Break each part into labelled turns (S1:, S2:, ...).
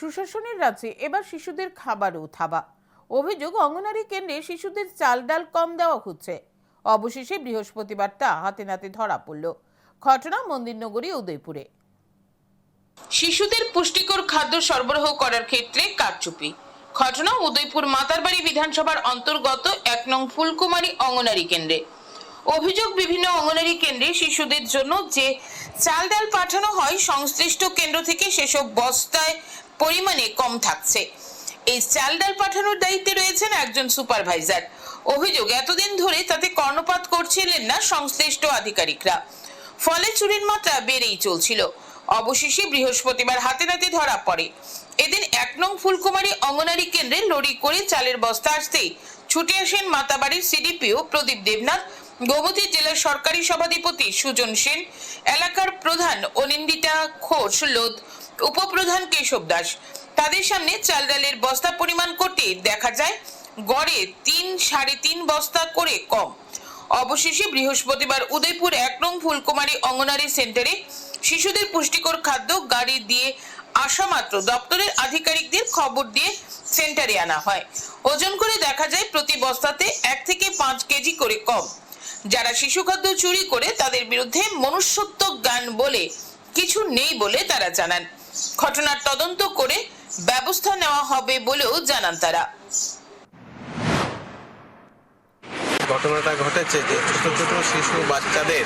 S1: সুশাসনের রাজ্যে এবার শিশুদের খাবারও থাবা। অভিযোগ, অঙ্গনারী কেন্দ্রে শিশুদের চাল ডাল কম দেওয়া হচ্ছে। অবশেষে বৃহস্পতিবার তা হাতে নাতে ধরা পড়ল। ঘটনা মন্দিরনগরী, উদয়পুরে। শিশুদের পুষ্টিকর খাদ্য সরবরাহ করার ক্ষেত্রে কারচুপি। ঘটনা উদয়পুর মাতারবাড়ি বিধানসভার অন্তর্গত এক নং ফুলকুমারী অঙ্গনারী কেন্দ্রে। অভিযোগ বিভিন্ন অঙ্গনারী কেন্দ্রে শিশুদের জন্য যে চাল ডাল পাঠানো হয় সংশ্লিষ্ট কেন্দ্র থেকে সেসব বস্তায় পরিমাণে কম থাকছে। এই চাল ডাল পাঠানোর দায়িত্বে রয়েছেন একজন সুপারভাইজার। অভিযোগ এতদিন ধরে তাতে কর্ণপাত করছিলেন না সংশ্লিষ্ট আধিকারিকরা। ফলে চুরির মাত্রা বেড়েই চলছিল। অবশেষে বৃহস্পতিবার হাতে নাতে ধরা পড়ে। এদিন এক নং ফুলকুমারী অঙ্গনারী কেন্দ্রে লরি করে চালের বস্তা আসতেই ছুটে আসেন মাতাবাড়ির সিডিপিও প্রদীপ দেবনাথ। গোমতী জেলার সরকারি সভাধিপতি সুজন সেন, এলাকার প্রধান অনিন্দিতা ঘোষ, লোধ উপপ্রধান কেশব দাস। তাদের সামনে চাল ডালের বস্তা পরিমাণ করতে দেখা যায়, গড়ে তিন, সাড়ে তিন বস্তা করে কম। অবশেষে বৃহস্পতিবার উদয়পুর এক নং ফুলকুমারী অঙ্গনারী সেন্টারে শিশুদের পুষ্টিকর খাদ্য, গাড়ি দিয়ে আসা মাত্র দপ্তরের আধিকারিকদের খবর দিয়ে সেন্টারে আনা হয়। ওজন করে দেখা যায়, প্রতি বস্তাতে এক থেকে পাঁচ কেজি করে কম। যারা শিশু খাদ্য চুরি করে তাদের বিরুদ্ধে মনুষ্যত্ব জ্ঞান বলে কিছু নেই বলে তারা জানান। ঘটনার তদন্ত করে ব্যবস্থা নেওয়া হবে বলেও জানান তারা।
S2: ঘটনাটা ঘটেছে যে ছোট ছোট শিশু বাচ্চাদের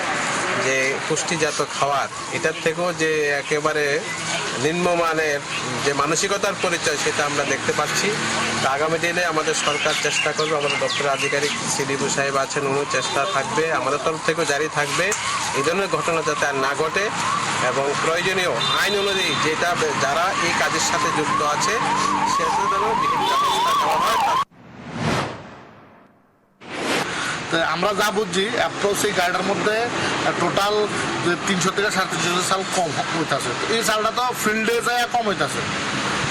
S2: যে পুষ্টিজাত খাবার, এটার থেকেও যে একেবারে নিম্নমানের যে মানসিকতার পরিচয় সেটা আমরা দেখতে পাচ্ছি। আগামী দিনে আমাদের সরকার চেষ্টা করবে, আমাদের দপ্তরের আধিকারিক সিডিপু সাহেব আছেন উনি চেষ্টা থাকবে, আমাদের তরফ থেকেও জারি থাকবে। এই ধরনের ঘটনা যাতে আর না ঘটে এবং প্রয়োজনীয় আইন অনুযায়ী যেটা, যারা এই কাজের সাথে যুক্ত আছে, সেটা যেন বিহিত ব্যবস্থা নেওয়া হয়
S3: আমরা যা বুঝছি অ্যাপ্রোচ এই গাড়িটার মধ্যে টোটাল তিনশো থেকে সাড়ে তিনশো চাল কম হইতেছে। এই চালটা তো ফিল্ডে যায় কম হইতেছে।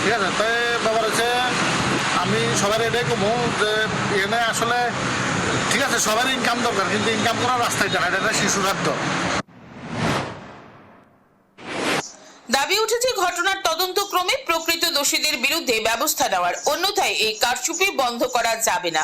S3: ঠিক আছে? তাই ব্যাপার হচ্ছে, আমি সবার এটাই কমু যে এনে আসলে, ঠিক আছে, সবার ইনকাম দরকার, কিন্তু ইনকাম করার রাস্তায় জানা এটা শিশু খাদ্য
S1: দাবি উঠেছে, ঘটনার তদন্ত ক্রমে প্রকৃত দোষীদের বিরুদ্ধে ব্যবস্থা নেওয়ার। অন্যথায় এই কারচুপি বন্ধ করা যাবে না।